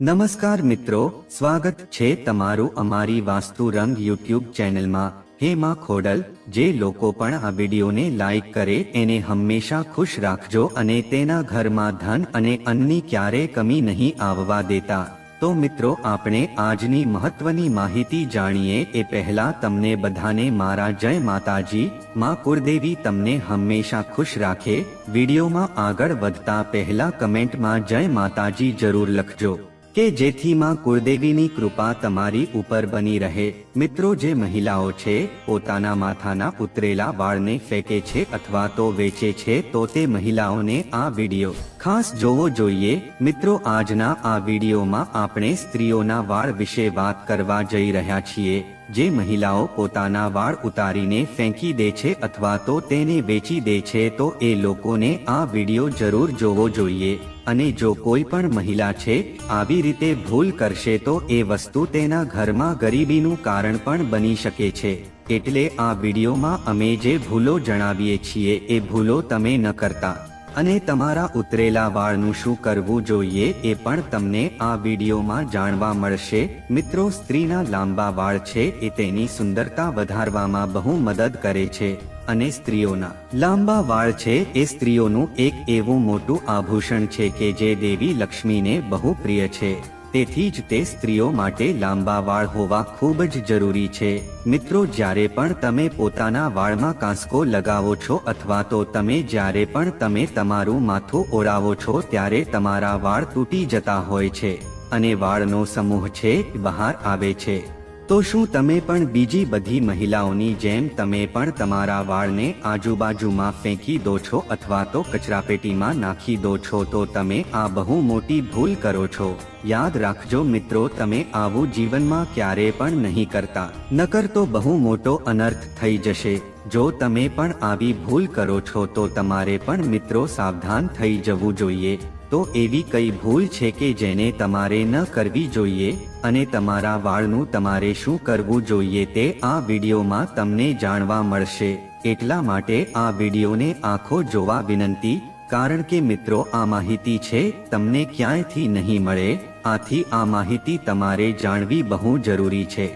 નમસ્કાર મિત્રો, સ્વાગત છે તમારું અમારી વાસ્તુ રંગ યુટ્યુબ ચેનલમાં. હે માં ખોડલ, જે લોકો પણ આ વિડીયોને લાઈક કરે, એને હંમેશા ખુશ રાખજો અને તેના ઘરમાં ધન અને અન્નની ક્યારે કમી નહીં આવવા દેતા. તો મિત્રો, આપણે આજની મહત્વની માહિતી જાણીએ, એ પહેલા તમને બધાને મારા જય માતાજી, માં કુરદેવી તમને હંમેશા ખુશ રાખે. વિડીયોમાં આગળ વધતા પહેલા કમેન્ટમાં જય માતાજી જરૂર લખજો. કે જેથી માં કુળદેવીની કૃપા તમારી ઉપર બની રહે. મિત્રો, જે મહિલાઓ છે, પોતાના માથાના ઉતરેલા વાળને ફેંકે છે અથવા તો વેચે છે, તો તે મહિલાઓને આ વિડિયો ખાસ જોવો જોઈએ. મિત્રો, આજના આ વિડીયોમાં આપણે સ્ત્રીઓના વાળ વિશે વાત કરવા જઈ રહ્યા છીએ. જે મહિલાઓ પોતાના વાળ ઉતારીને ફેંકી દે છે અથવા તો તેને વેચી દે છે, તો એ લોકોને આ વીડિયો જરૂર જોવો જોઈએ. અને જો કોઈ પણ મહિલા છે, આવી રીતે ભૂલ કરશે તો એ વસ્તુ તેના ઘરમાં ગરીબીનું કારણ પણ બની શકે છે. એટલે આ વિડીયોમાં અમે જે ભૂલો જણાવીએ છીએ, એ ભૂલો તમે ન કરતા. અને તમારા ઉતરેલા વાળનું શું કરવું જોઈએ એ પણ તમને આ વિડીયોમાં જાણવા મળશે. મિત્રો, સ્ત્રીના લાંબા વાળ છે એ તેની સુંદરતા વધારવામાં બહુ મદદ કરે છે. અને સ્ત્રીઓના લાંબા વાળ છે એ સ્ત્રીઓનું એક એવું મોટું આભૂષણ છે કે જે દેવી લક્ષ્મીને બહુ પ્રિય છે. તેથી જ તે સ્ત્રીઓ માટે લાંબા વાળ હોવા ખૂબ જ જરૂરી છે. મિત્રો, જ્યારે પણ તમે પોતાના વાળમાં કાંસકો લગાવો છો અથવા તો તમે જ્યારે પણ તમે તમારું માથું ઓળાવો છો ત્યારે તમારા વાળ તૂટી જતા હોય છે અને વાળનો સમૂહ છે બહાર આવે છે. તો શું તમે પણ બીજી બધી મહિલાઓની જેમ તમે પણ તમારા વાળને આજુબાજુમાં ફેંકી દો છો અથવા તો કચરાપેટીમાં નાખી દો છો તો તમે આ બહુ મોટી ભૂલ કરો છો. યાદ રાખજો મિત્રો, તમે આવું જીવનમાં ક્યારે પણ નહીં કરતા. નકર તો બહુ મોટો અનર્થ થઈ જશે. જો તમે પણ આવી ભૂલ કરો છો તો તમારે પણ મિત્રો સાવધાન થઈ જવું જોઈએ. તો એવી કઈ ભૂલ છે કે જેને તમારે ન કરવી જોઈએ અને તમારા વાળનું તમારે શું કરવું જોઈએ તે આ વિડીયોમાં તમને જાણવા મળશે. એટલા માટે આ વિડીયોને આંખો જોવા વિનંતી, કારણ કે મિત્રો આ માહિતી છે, તમને ક્યાંયથી નહીં મળે, આથી આ માહિતી તમારે જાણવી બહુ જરૂરી છે.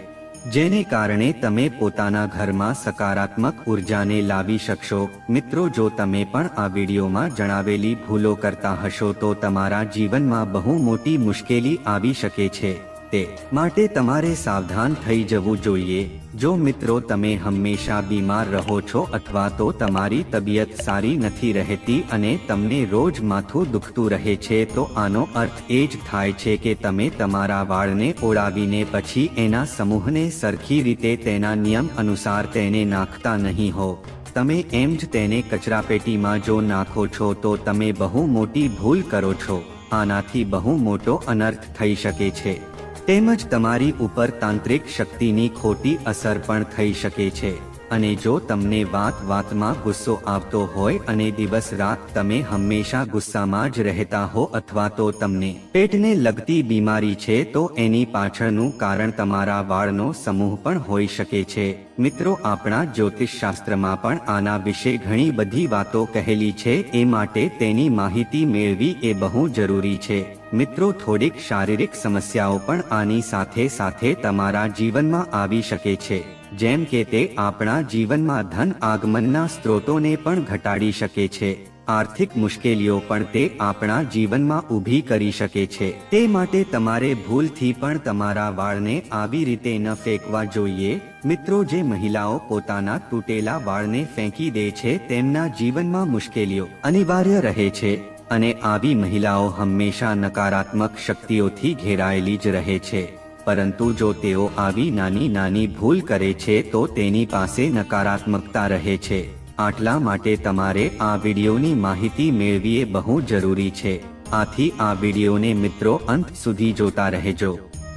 જેને કારણે તમે પોતાના ઘરમાં સકારાત્મક ઉર્જાને લાવી શકશો. મિત્રો, જો તમે પણ આ વિડીયોમાં જણાવેલી ભૂલો કરતા હશો તો તમારા જીવનમાં બહુ મોટી મુશ્કેલી આવી શકે છે. તે માટે તમારે સાવધાન થઈ જવું જોઈએ. જો મિત્રો તમે હંમેશા બીમાર રહો છો અથવા તો તમારી તબિયત સારી નથી રહેતી અને તમને રોજ માથું દુખતું રહે છે, તો આનો અર્થ એ જ થાય છે કે તમે તમારા વાળને ઓળાવીને પછી એના સમૂહને સરખી રીતે તેના નિયમ અનુસાર તેને નાખતા નહીં હો. તમે એમ જ તેને કચરાપેટીમાં જો નાખો છો, તો તમે બહુ મોટી ભૂલ કરો છો. આનાથી બહુ મોટો અનર્થ થઈ શકે છે. તેમજ તમારી ઉપર તાંત્રિક શક્તિની ખોટી અસર પણ થઈ શકે છે. અને જો તમને વાત વાતમાં ગુસ્સો આવતો હોય અને દિવસ રાત તમે હંમેશા ગુસ્સામાં જ રહેતા હો અથવા તો તમને પેટને લગતી બીમારી છે, તો એની પાછળનું કારણ તમારા વાળનો સમૂહ પણ હોઈ શકે છે. મિત્રો, આપણા જ્યોતિષ શાસ્ત્રમાં પણ આના વિશે ઘણી બધી વાતો કહેલી છે, એ માટે તેની માહિતી મેળવી એ બહુ જરૂરી છે. મિત્રો, થોડીક શારીરિક સમસ્યાઓ પણ આની સાથે સાથે તમારા જીવનમાં આવી શકે છે. જેમ કે તે આપણા જીવનમાં ધન આગમનના સ્ત્રોતોને પણ ઘટાડી શકે છે. આર્થિક મુશ્કેલીઓ પણ તે આપણા જીવનમાં ઊભી કરી શકે છે. તે માટે તમારે ભૂલથી પણ તમારા વાળને આવી રીતે ન ફેંકવા જોઈએ. મિત્રો, જે મહિલાઓ પોતાના તૂટેલા વાળને ફેંકી દે છે, તેમના જીવનમાં મુશ્કેલીઓ અનિવાર્ય રહે છે. અને આવી મહિલાઓ હંમેશા નકારાત્મક શક્તિઓથી ઘેરાયેલી જ રહે છે. પરંતુ જો તેઓ આવી નાની નાની ભૂલ કરે છે તો તેની પાસે નકારાત્મકતા રહે છે. આટલા માટે તમારે આ વિડીયોની માહિતી મેળવી એ બહુ જરૂરી છે. આથી આ વિડીયોને મિત્રો અંત સુધી જોતા રહેજો.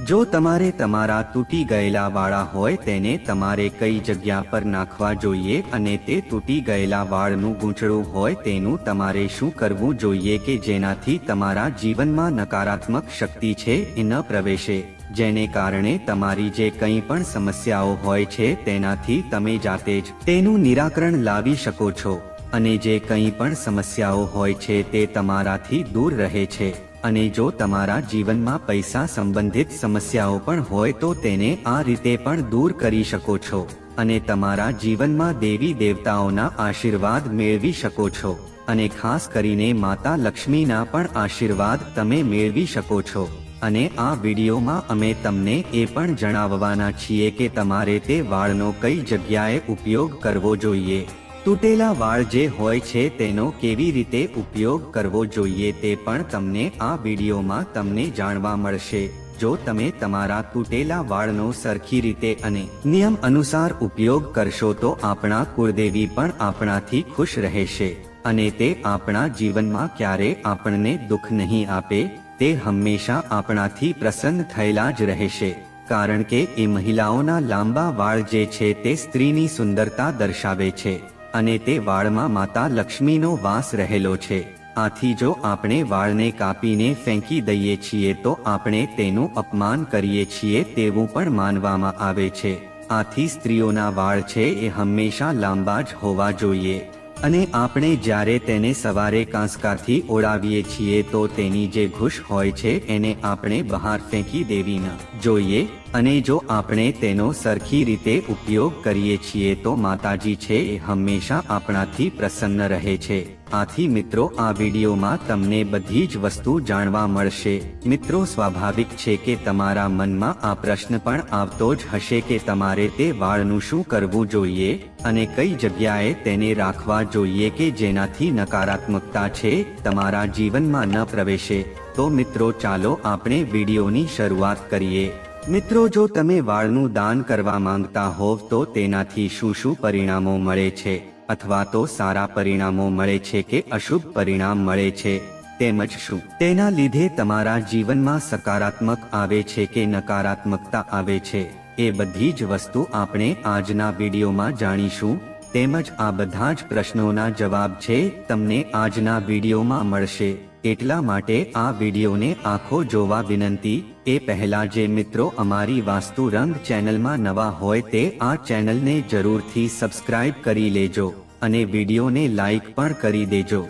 જો તમારે તમારા તૂટી ગયેલા વાળા હોય તેને તમારે કઈ જગ્યા પર નાખવા જોઈએ અને તે તૂટી ગયેલા વાળનું ગૂંચળું હોય તેનું તમારે શું કરવું જોઈએ કે જેનાથી તમારા જીવનમાં નકારાત્મક શક્તિ છે એ ન પ્રવેશે? જેને કારણે તમારી જે કંઈ પણ સમસ્યાઓ હોય છે તેનાથી તમે જાતે જ તેનું નિરાકરણ લાવી શકો છો અને જે કંઈ પણ સમસ્યાઓ હોય છે તે તમારાથી દૂર રહે છે. અને જો તમારા જીવનમાં પૈસા સંબંધિત સમસ્યાઓ પણ હોય તો તેને આ રીતે પણ દૂર કરી શકો છો અને તમારા જીવનમાં દેવી દેવતાઓના આશીર્વાદ મેળવી શકો છો. અને ખાસ કરીને માતા લક્ષ્મીના પણ આશીર્વાદ તમે મેળવી શકો છો. અને આ વિડીયોમાં અમે તમને એ પણ જણાવવાના છીએ કે તમારે તે વાળનો કઈ જગ્યાએ ઉપયોગ કરવો જોઈએ. તૂટેલા વાળ જે હોય છે તેનો કેવી રીતે ઉપયોગ કરવો જોઈએ તે પણ તમને આ વિડીયોમાં તમને જાણવા મળશે. જો તમે તમારા તૂટેલા વાળનો સરખી રીતે અને નિયમ અનુસાર ઉપયોગ કરશો તો આપણા કુળદેવી પણ આપણાથી ખુશ રહેશે અને તે આપણા જીવનમાં ક્યારે આપણને દુઃખ નહીં આપે, તે હંમેશા આપણાથી પ્રસન્ન થયેલા જ રહેશે. કારણ કે એ મહિલાઓના લાંબા વાળ જે છે તે સ્ત્રીની સુંદરતા દર્શાવે છે. અને તે વાળમાં માતા લક્ષ્મીનો વાસ રહેલો છે. આથી જો આપણે વાળને કાપીને ફેંકી દઈએ છીએ તો આપણે તેનું અપમાન કરીએ છીએ તેવું પણ માનવામાં આવે છે. આથી સ્ત્રીઓના વાળ છે એ હંમેશા લાંબા જ હોવા જોઈએ. અને આપણે જ્યારે તેને સવારે કાંસકાથી ઓળાવીએ છીએ તો તેની જે ઘૂસ હોય છે એને આપણે બહાર ફેંકી દેવી ન જોઈએ. અને જો આપણે તેનો સરખી રીતે ઉપયોગ કરીએ છીએ તો માતાજી છે એ હંમેશા આપણાથી પ્રસન્ન રહે છે. આથી મિત્રો, આ વિડીયોમાં તમને બધી જ વસ્તુ જાણવા મળશે. મિત્રો, સ્વાભાવિક છે કે તમારા મનમાં આ પ્રશ્ન પણ આવતો જ હશે કે તમારે તે વાળનું શું કરવું જોઈએ અને કઈ જગ્યાએ તેને રાખવા જોઈએ કે જેનાથી નકારાત્મકતા છે, તમારા જીવનમાં ન પ્રવેશે. તો મિત્રો, ચાલો આપણે વિડીયોની શરૂઆત કરીએ. મિત્રો, જો તમે વાળનું દાન કરવા માંગતા હોવ તો તેનાથી શું શું પરિણામો મળે છે? અથવા તો સારા પરિણામો મળે છે કે અશુભ પરિણામ મળે છે, તેમજ શું? તેના લીધે તમારા જીવનમાં સકારાત્મક આવે છે કે નકારાત્મકતા આવે છે, એ બધી જ વસ્તુ આપણે આજના વિડીયોમાં જાણીશું. તેમજ આ બધા જ પ્રશ્નોના જવાબ છે, તમને આજના વિડીયોમાં મળશે. એટલા માટે આ વિડીયોને આખો જોવા વિનંતી એ પહેલા જે મિત્રો અમારી વાસ્તુ રંગ ચેનલમાં નવા હોય તે આ ચેનલને જરૂરથી સબસ્ક્રાઇબ કરી લેજો અને વિડીયોને લાઈક પણ કરી દેજો.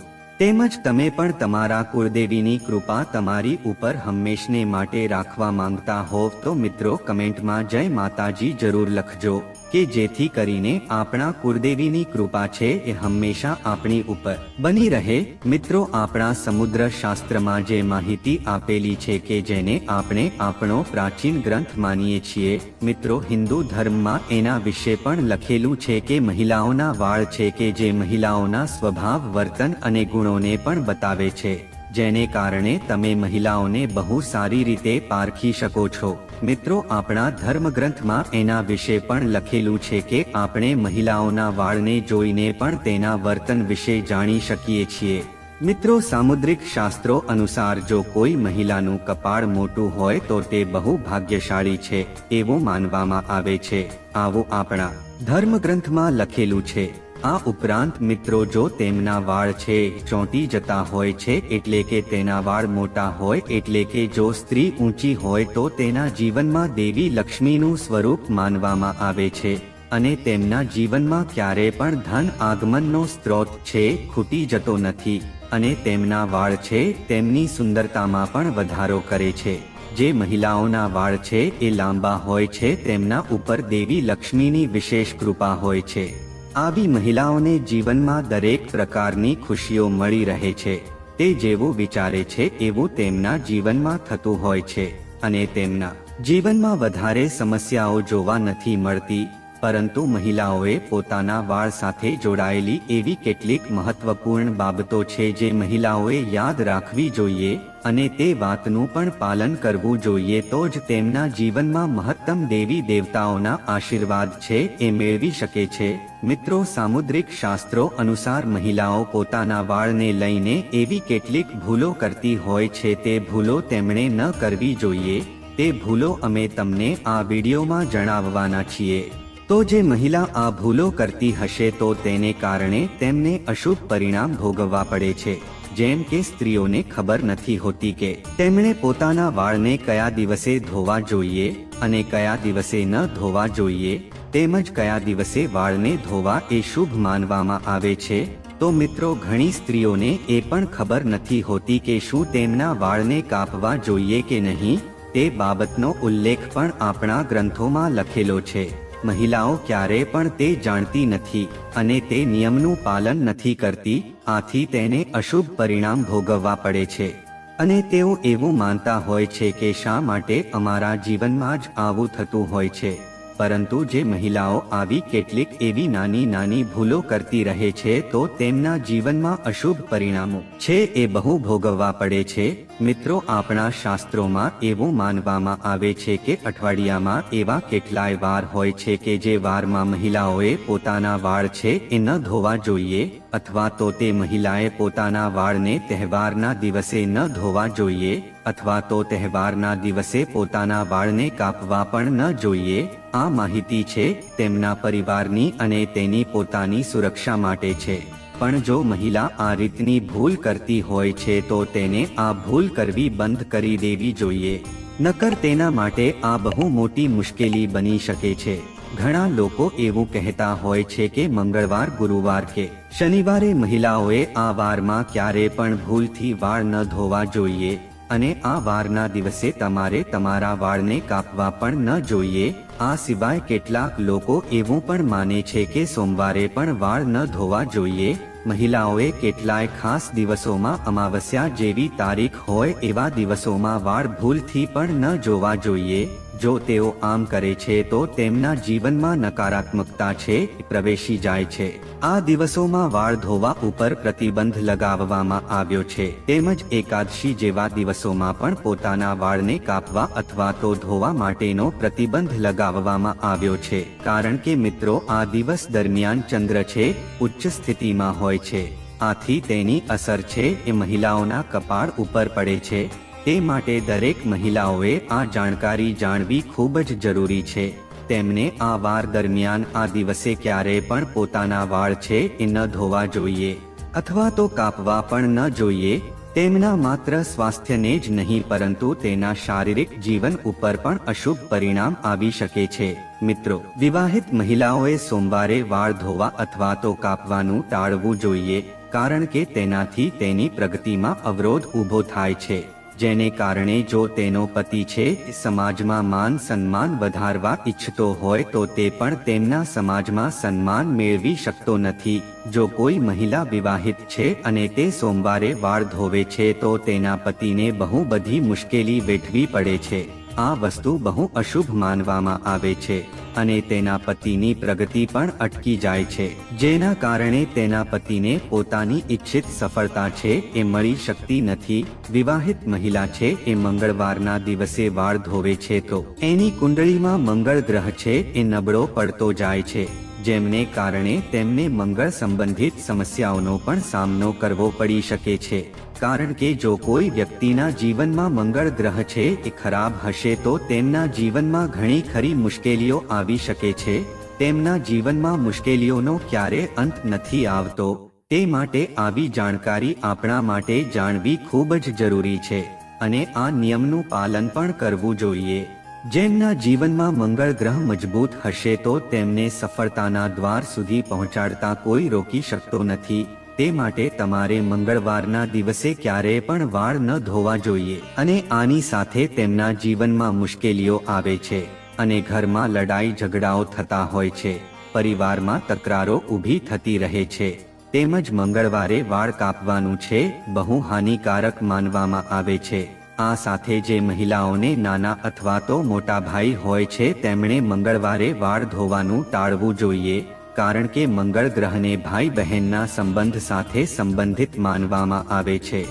તેમજ તમે પણ તમારા કુળદેવીની કૃપા તમારી ઉપર હંમેશને માટે રાખવા માંગતા હોવ તો મિત્રો કમેન્ટમાં જય માતાજી જરૂર લખજો. કે જેથી કરીને આપણા કુળદેવીની કૃપા છે એ હંમેશા આપણી ઉપર બની રહે. મિત્રો, આપણા સમુદ્ર શાસ્ત્રમાં જે માહિતી આપેલી છે કે જેને આપણે આપણો પ્રાચીન ગ્રંથ માનીએ છીએ, મિત્રો, હિન્દુ ધર્મમાં એના વિશે પણ લખેલું છે કે મહિલાઓના વાળ છે કે જે મહિલાઓના સ્વભાવ, વર્તન અને ગુણોને પણ બતાવે છે. જેને કારણે તમે મહિલાઓને બહુ સારી રીતે પારખી શકો છો. મિત્રો, આપણા ધર્મગ્રંથમાં એના વિશે પણ લખેલું છે કે આપણે મહિલાઓના વાળને જોઈને પણ તેના વર્તન વિશે જાણી શકીએ છીએ. મિત્રો, સામુદ્રિક શાસ્ત્રો અનુસાર જો કોઈ મહિલાનું કપાળ મોટું હોય તો તે બહુ ભાગ્યશાળી છે, એવું માનવામાં આવે છે. આવું આપણા ધર્મગ્રંથમાં લખેલું છે. આ ઉપરાંત મિત્રો જો તેમના વાળ છે, ચોંટી જતા હોય છે, એટલે કે તેના વાળ મોટા હોય, એટલે કે જો સ્ત્રી ઊંચી હોય, તો તેના જીવનમાં દેવી લક્ષ્મીનું સ્વરૂપ માનવામાં આવે છે. અને તેમના જીવનમાં ક્યારે પણ ધન આગમનનો સ્ત્રોત છે, ખૂટી જતો નથી. અને તેમના વાળ છે, તેમની સુંદરતામાં પણ વધારો કરે છે. જે મહિલાઓના વાળ છે, એ લાંબા હોય છે, તેમના ઉપર દેવી લક્ષ્મીની વિશેષ કૃપા હોય છે. આવી મહિલાઓને જીવનમાં દરેક પ્રકારની ખુશીઓ મળી રહે છે. તે જેવું વિચારે છે એવું તેમના જીવનમાં થતું હોય છે. અને તેમના જીવનમાં વધારે સમસ્યાઓ જોવા નથી મળતી. પરંતુ મહિલાઓએ પોતાના વાળ સાથે જોડાયેલી એવી કેટલીક મહત્વપૂર્ણ બાબતો છે જે મહિલાઓએ યાદ રાખવી જોઈએ અને તે વાતનું પણ પાલન કરવું જોઈએ તો જ તેમના જીવનમાં મહત્તમ દેવી દેવતાઓના આશીર્વાદ છે એ મેળવી શકે છે. મિત્રો, સામુદ્રિક શાસ્ત્રો અનુસાર મહિલાઓ પોતાના વાળને લઈને એવી કેટલીક ભૂલો કરતી હોય છે તે ભૂલો તેમણે ન કરવી જોઈએ. તે ભૂલો અમે તમને આ વિડીયોમાં જણાવવાના છીએ. તો જે મહિલા આ ભૂલો કરતી હશે તો તેને કારણે તેમને અશુભ પરિણામ ભોગવવા પડે છે. જેમ કે સ્ત્રીઓને ખબર નથી હોતી કે તેમણે પોતાના વાળને કયા દિવસે ધોવા જોઈએ અને કયા દિવસે ન ધોવા જોઈએ, તેમજ કયા દિવસે વાળને ધોવા એ શુભ માનવામાં આવે છે. તો મિત્રો, ઘણી સ્ત્રીઓને એ પણ ખબર નથી હોતી કે શું તેમના વાળને કાપવા જોઈએ કે નહીં, તે બાબતનો ઉલ્લેખ પણ આપણા ગ્રંથોમાં લખેલો છે. મહિલાઓ ક્યારે પણ તે જાણતી નથી અને તે નિયમનું પાલન નથી કરતી, આથી તેને અશુભ પરિણામ ભોગવવા પડે છે. અને તેઓ એવું માનતા હોય છે કે શા માટે અમારા જીવનમાં જ આવું થતું હોય છે. પરંતુ જે મહિલાઓ આવી કેટલીક એવી નાની નાની ભૂલો કરતી રહે છે તો તેમના જીવનમાં અશુભ પરિણામો છે એ બહુ ભોગવવા પડે છે. મિત્રો, આપણા શાસ્ત્રોમાં એવું માનવામાં આવે છે કે અઠવાડિયામાં એવા કેટલાય વાર હોય છે કે જે વારમાં મહિલાઓએ પોતાના વાળ છે એ ન ધોવા જોઈએ અથવા તો તે મહિલાએ પોતાના વાળને તહેવારના દિવસે ન ધોવા જોઈએ અથવા તો તહેવારના દિવસે પોતાના વાળને કાપવા પણ ન જોઈએ. આ માહિતી છે તેમના પરિવારની અને તેની પોતાની સુરક્ષા માટે છે. પણ જો મહિલા આ રીતની ભૂલ કરતી હોય છે તો તેને આ ભૂલ કરવી બંધ કરી દેવી જોઈએ. નકર તેના માટે આ બહુ મોટી મુશ્કેલી બની શકે છે. ઘણા લોકો એવું કહેતા હોય છે કે મંગળવાર, ગુરુવાર કે શનિવારે મહિલાઓએ આ વારમાં ક્યારે પણ ભૂલથી વાળ ન ધોવા જોઈએ. અને આ વારના દિવસે તમારે તમારા વાળને કાપવા પણ ન જોઈએ. આ સિવાય કેટલાક લોકો એવું પણ માને છે કે સોમવારે પણ વાળ ન ધોવા જોઈએ. મહિલાઓએ કેટલાય ખાસ દિવસોમાં અમાવસ્યા જેવી તારીખ હોય એવા દિવસોમાં વાળ ભૂલથી પણ ન જોવા જોઈએ. જો તેઓ આમ કરે છે તો તેમના જીવનમાં નકારાત્મકતા છે, પ્રવેશી જાય છે. આ દિવસોમાં વાળ ધોવા ઉપર પ્રતિબંધ લગાવવામાં આવ્યો છે. તેમજ એકાદશી જેવા દિવસોમાં પણ પોતાના વાળને કાપવા અથવા તો ધોવા માટેનો પ્રતિબંધ લગાવવામાં આવ્યો છે. કારણ કે મિત્રો, આ દિવસ દરમિયાન ચંદ્ર છે, ઉચ્ચ સ્થિતિમાં હોય છે. આથી તેની અસર છે એ મહિલાઓના કપાળ ઉપર પડે છે. તે માટે દરેક મહિલાઓએ આ જાણકારી જાણવી ખૂબ જ જરૂરી છે. તેમને આ વાર દરમિયાન આ દિવસે ક્યારેય પણ પોતાના વાળ છે એ ન ધોવા જોઈએ અથવા તો કાપવા પણ ન જોઈએ. તેમના માત્ર સ્વાસ્થ્યને જ નહીં પરંતુ તેના શારીરિક જીવન ઉપર પણ અશુભ પરિણામ આવી શકે છે. મિત્રો, વિવાહિત મહિલાઓએ સોમવારે વાળ ધોવા અથવા તો કાપવાનું ટાળવું જોઈએ, કારણ કે તેનાથી તેની પ્રગતિમાં અવરોધ ઊભો થાય છે. જેને કારણે જો તેનો પતિ છે સમાજમાં માન સન્માન વધારવા ઈચ્છતો હોય તો તે પણ તેમના સમાજમાં સન્માન મેળવી શકતો નથી. જો કોઈ મહિલા વિવાહિત છે અને તે સોમવારે વાળ ધોવે છે તો તેના પતિને બહુ બધી મુશ્કેલી વેઠવી પડે છે. આ વસ્તુ બહુ અશુભ માનવામાં આવે છે અને તેના પતિની પ્રગતિ પણ અટકી જાય છે. જેના કારણે તેના પતિને પોતાની ઈચ્છિત સફળતા છે એ મળી શકતી નથી. વિવાહિત મહિલા છે એ મંગળવારના દિવસે વાળ ધોવે છે તો એની કુંડળીમાં મંગળ ગ્રહ છે એ નબળો પડતો જાય છે. જેમને કારણે તેમને મંગળ સંબંધિત સમસ્યાઓનો પણ સામનો કરવો પડી શકે છે. કારણ કે જો કોઈ વ્યક્તિના જીવનમાં મંગળ ગ્રહ છે એ ખરાબ હશે તો તેમના જીવનમાં ઘણી ખરી મુશ્કેલીઓ આવી શકે છે. તેમના જીવનમાં મુશ્કેલીઓનો ક્યારે અંત નથી આવતો. તે માટે આવી જાણકારી આપણા માટે જાણવી ખૂબ જ જરૂરી છે અને આ નિયમનું પાલન પણ કરવું જોઈએ. જેમના જીવનમાં મંગળ ગ્રહ મજબૂત હશે તો તેમને સફળતાના દ્વાર સુધી પહોંચાડતા કોઈ રોકી શકતો નથી. તે માટે તમારે મંગળવારના દિવસે ક્યારેય પણ વાળ ન ધોવા જોઈએ અને આની સાથે તેમના જીવનમાં મુશ્કેલીઓ આવે છે અને ઘરમાં લડાઈ ઝઘડાઓ થતા હોય છે. પરિવારમાં તકરારો ઊભી થતી રહે છે. તેમજ મંગળવારે વાળ કાપવાનું છે, બહુ હાનિકારક માનવામાં આવે છે. આ સાથે જે મહિલાઓને નાના અથવા તો મોટા ભાઈ હોય છે, તેમણે મંગળવારે વાળ ધોવાનું ટાળવું જોઈએ. કારણ કે મંગળ ગ્રહને ભાઈ બહેનના સંબંધ સાથે સંબંધિત માનવામાં આવે છે.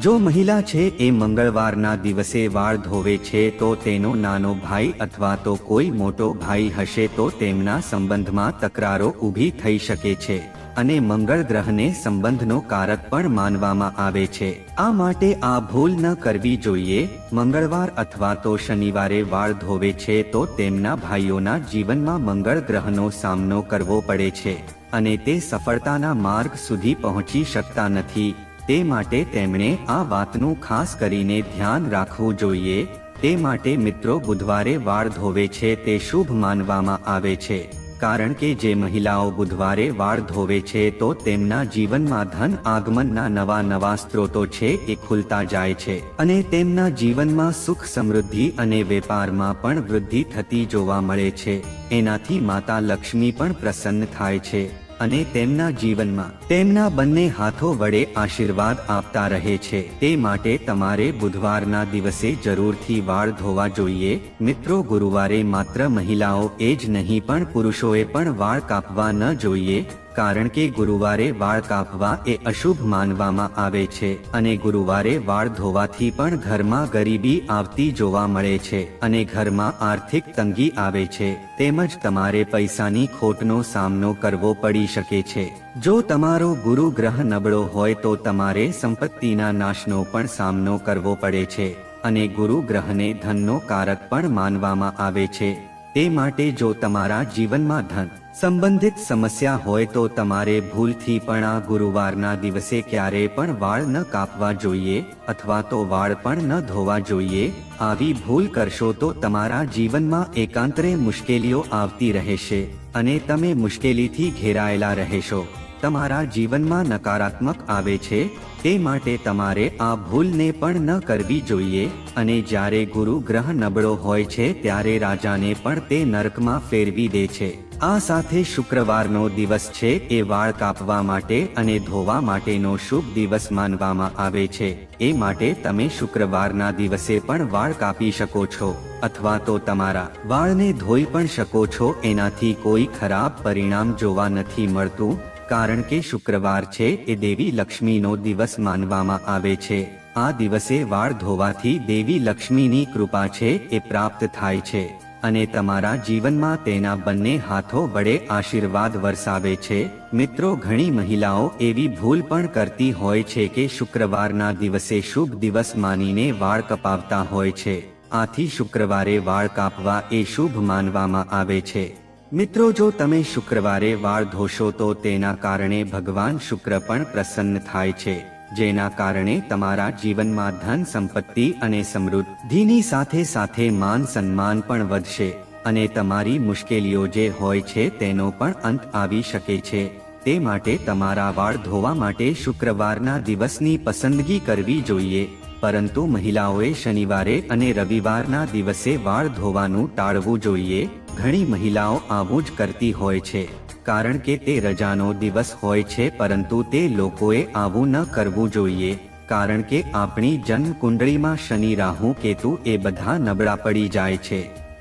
જો મહિલા છે, એ મંગળવારના દિવસે વાળ ધોવે છે, તો તેનો નાનો ભાઈ અથવા તો કોઈ મોટો ભાઈ હશે, તો તેમના સંબંધમાં તકરારો ઊભી થઈ શકે છે. અને મંગળ ગ્રહને સંબંધનો કારક પણ માનવામાં આવે છે. આ માટે આ ભૂલ ન કરવી જોઈએ. મંગળવાર અથવા તો શનિવારે વાળ ધોવે છે તો તેમના ભાઈઓના જીવનમાં મંગળ ગ્રહનો સામનો કરવો પડે છે અને તે સફળતાના માર્ગ સુધી પહોંચી શકતા નથી. તે માટે તેમણે આ વાતનું ખાસ કરીને ધ્યાન રાખવું જોઈએ. તે માટે મિત્રો બુધવારે વાળ ધોવે છે તે શુભ માનવામાં આવે છે. કારણ કે જે મહિલાઓ બુધવારે વાળ ધોવે છે તો તેમના જીવનમાં ધન આગમનના નવા નવા સ્ત્રોતો છે એ ખુલતા જાય છે. અને તેમના જીવનમાં સુખ સમૃદ્ધિ અને વેપારમાં પણ વૃદ્ધિ થતી જોવા મળે છે. એનાથી માતા લક્ષ્મી પણ પ્રસન્ન થાય છે. અને તેમના જીવનમાં તેમના બંને હાથો વડે આશીર્વાદ આપતા રહે છે. તે માટે તમારે બુધવારના દિવસે જરૂરથી વાળ ધોવા જોઈએ. મિત્રો, ગુરુવારે માત્ર મહિલાઓ એ જ નહીં, પણ પુરુષોએ પણ વાળ કાપવા ન જોઈએ. કારણ કે ગુરુવારે વાળ કાપવા એ અશુભ માનવામાં આવે છે અને ગુરુવારે વાળ ધોવાથી પણ ઘરમાં ગરીબી આવતી જોવા મળે છે અને ઘરમાં આર્થિક તંગી આવે છે, તેમજ તમારે પૈસાની ખોટનો સામનો કરવો પડી શકે છે. જો તમારો ગુરુ ગ્રહ નબળો હોય તો તમારે સંપત્તિના નાશનો પણ સામનો કરવો પડે છે અને ગુરુ ગ્રહને ધનનો કારક પણ માનવામાં આવે છે. તે માટે જો તમારા જીવનમાં ધન સંબંધિત સમસ્યા હોય તો તમારે ભૂલથી પણ આ ગુરુવારના દિવસે ક્યારે પણ વાળ ન કાપવા જોઈએ અથવા તો વાળ પણ ન ધોવા જોઈએ. આવી ભૂલ કરશો તો તમારા જીવનમાં એકાંતરે મુશ્કેલીઓ આવતી રહેશે અને તમે મુશ્કેલીથી ઘેરાયેલા રહેશો. તમારા જીવનમાં નકારાત્મક આવે છે, તે માટે તમારે આ ભૂલને પણ ન કરવી જોઈએ. અને જ્યારે ગુરુ ગ્રહ નબળો હોય છે, ત્યારે રાજાને પણ તે નરકમાં ફેરવી દે છે. આ સાથે શુક્રવારનો દિવસ છે, એ વાળ કાપવા માટે અને ધોવા માટેનો શુભ દિવસ માનવામાં આવે છે. એ માટે તમે શુક્રવારના દિવસે પણ વાળ કાપી શકો છો, અથવા તો તમારા વાળને ધોઈ પણ શકો છો. એનાથી કોઈ ખરાબ પરિણામ જોવા નથી મળતું. કારણ કે શુક્રવાર છે, એ દેવી લક્ષ્મીનો દિવસ માનવામાં આવે છે. આ દિવસે વાળ ધોવાથી દેવી લક્ષ્મીની કૃપા છે, એ પ્રાપ્ત થાય છે. અને તમારા જીવનમાં તેના બંને હાથો વડે આશીર્વાદ વરસાવે છે. મિત્રો, ઘણી મહિલાઓ એવી ભૂલ પણ કરતી હોય છે કે શુક્રવારના દિવસે શુભ દિવસ માનીને વાળ કપાવતા હોય છે. આથી શુક્રવારે વાળ કાપવા એ શુભ માનવામાં આવે છે. મિત્રો, જો તમે શુક્રવારે વાળ ધોશો, તો તેના કારણે ભગવાન શુક્ર પણ પ્રસન્ન થાય છે. જેના કારણે તમારા જીવનમાં ધન સંપત્તિ અને સમૃદ્ધિની સાથે સાથે માન સન્માન પણ વધશે અને તમારી મુશ્કેલીઓ જે હોય છે, તેનો પણ અંત આવી શકે છે. તે માટે તમારા વાળ ધોવા માટે શુક્રવારના દિવસની પસંદગી કરવી જોઈએ. પરંતુ મહિલાઓએ શનિવારે અને રવિવારના દિવસે વાળ ધોવાનું ટાળવું જોઈએ. ઘણી મહિલાઓ આવું જ કરતી હોય છે, કારણ કે તે રજાનો દિવસ હોય છે, પરંતુ તે લોકોએ આવું ન કરવું જોઈએ, કારણ કે આપણી જન્મ કુંડળીમાં શનિ, રાહુ, કેતુ એ બધા નબળા પડી જાય છે.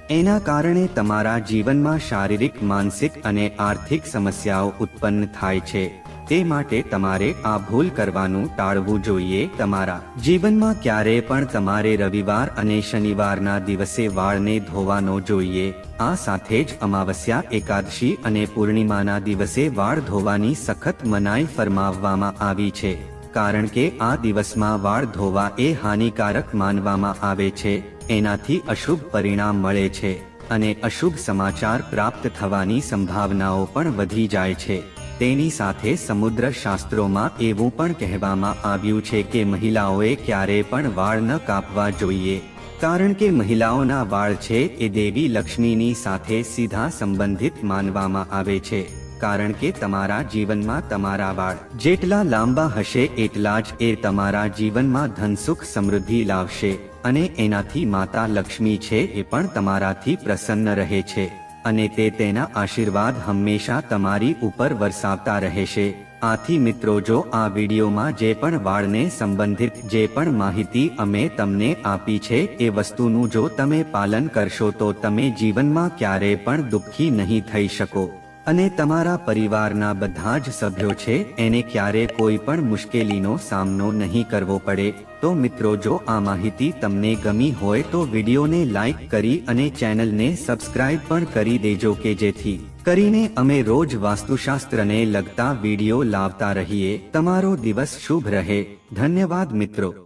એના કારણે તમારા જીવનમાં શારીરિક, માનસિક અને આર્થિક સમસ્યાઓ ઉત્પન્ન થાય છે. તે માટે તમારે આ ભૂલ કરવાનું ટાળવું જોઈએ તમારા જીવનમાં ક્યારે પણ તમારે રવિવાર અને શનિવારના દિવસે વાળને ધોવાનો જોઈએ. આ સાથે જ અમાવસ્યા, એકાદશી અને પૂર્ણિમાના દિવસે વાળ ધોવાની સખત મનાઈ ફરમાવવામાં આવી છે. કારણ કે આ દિવસમાં વાળ ધોવા એ હાનિકારક માનવામાં આવે છે. એનાથી અશુભ પરિણામ મળે છે અને અશુભ સમાચાર પ્રાપ્ત થવાની સંભાવનાઓ પણ વધી જાય છે. તેની સાથે સમુદ્ર શાસ્ત્રોમાં એવું પણ કહેવામાં આવ્યું છે કે મહિલાઓએ ક્યારે પણ વાળ ન કાપવા જોઈએ. કારણ કે મહિલાઓના વાળ છે એ દેવી લક્ષ્મીની સાથે સીધા સંબંધિત માનવામાં આવે છે. કારણ કે તમારા જીવનમાં તમારા વાળ જેટલા લાંબા હશે એટલા જ એ તમારા જીવનમાં ધનસુખ સમૃદ્ધિ લાવશે. અને એનાથી માતા લક્ષ્મી છે એ પણ તમારાથી પ્રસન્ન રહે છે. અને તે તેના આશીર્વાદ હંમેશા તમારી ઉપર વરસાવતા રહેશે. આથી મિત્રો, જો આ વિડીયોમાં જે પણ વાળને સંબંધિત જે પણ માહિતી અમે તમને આપી છે, એ વસ્તુનું જો તમે પાલન કરશો તો તમે જીવનમાં ક્યારે પણ દુઃખી નહીં થઈ શકો. અને તમારા પરિવારના બધા જ સભ્યો છે, એને ક્યારે કોઈ પણ મુશ્કેલીનો સામનો નહીં કરવો પડે. તો મિત્રો, જો આ માહિતી તમને ગમી હોય તો વિડીયોને લાઈક કરી અને ચેનલને સબસ્ક્રાઇબ પણ કરી દેજો કે જેથી કરીને અમે રોજ વાસ્તુશાસ્ત્રને લગતા વીડિયો લાવતા રહીએ. તમારો દિવસ શુભ રહે. ધન્યવાદ મિત્રો.